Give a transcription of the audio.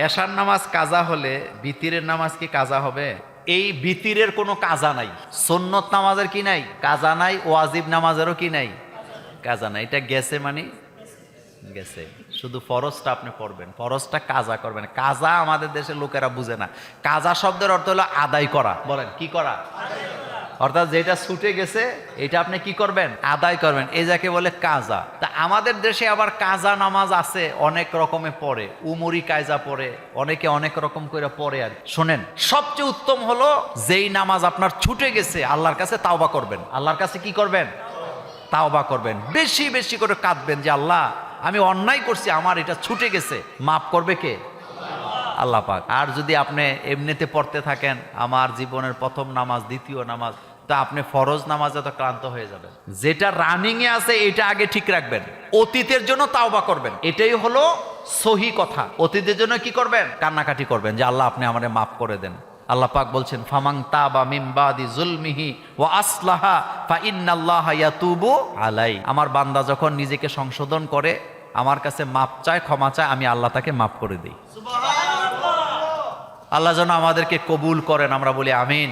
এশার নামাজ কাজা হলে বিতিরের নামাজ কি কাজা হবে? এই বিতিরের কোনো কাজা নাই। সন্নত নামাজের কি নাই? কাজা নাই, ওয়াজিব নামাজেরও কি নাই? কাজা নাই। এটা গেছে মানে? গেছে। শুধু ফরজটা আপনি পড়বেন। ফরজটা কাজা করবেন। কাজা আমাদের দেশের লোকেরা বুঝে না। কাজা শব্দের অর্থ হলো আদায় করা। বলেন, কি করা? অর্থাৎ যেটা ছুটে গেছে, এটা আপনি কি করবেন? আদায় করবেন। এই যাকে বলে কাজা। তা আমাদের দেশে আবার কাজা নামাজ আছে, অনেক রকমে পড়ে। উমরি কায়জা পড়ে, অনেকে অনেক রকম করে পড়ে আর শোনেন, সবচেয়ে উত্তম হলো যেই নামাজ আপনার ছুটে গেছে, আল্লাহর কাছে তাওবা করবেন। আল্লাহর কাছে কি করবেন? তাওবা করবেন। বেশি বেশি করে কাঁদবেন যে, আল্লাহ, আমি অন্যায় করছি, আমার এটা ছুটে গেছে। মাফ করবে কে? আল্লাহ পাক। আর যদি আপনি এমনিতে পড়তে থাকেন, আমার জীবনের প্রথম নামাজ, দ্বিতীয় নামাজ, তা আপনি ফরজ নামাজে তো ক্লান্ত হয়ে যাবেন। যেটা রানিং এ আছে, এটা আগে ঠিক রাখবেন। অতীতের জন্য তাওবা করবেন। এটাই হলো সহি কথা। অতীতের জন্য কি করবেন? কান্নাকাটি করবেন যে, আল্লাহ, আপনি আমারে মাফ করে দেন। আল্লাহ পাক বলছেন, ফামাং তাবা মিম বাদি জুলমিহি ও আসলাহা ফা ইন্নাল্লাহ ইয়াতুবু আলাই। আমার বান্দা যখন নিজেকে সংশোধন করে, আমার কাছে মাপ চায়, ক্ষমা চায়, আমি আল্লাহ তাকে মাফ করে দিই। আল্লাহ যেন আমাদেরকে কবুল করেন আমরা বলি আমিন।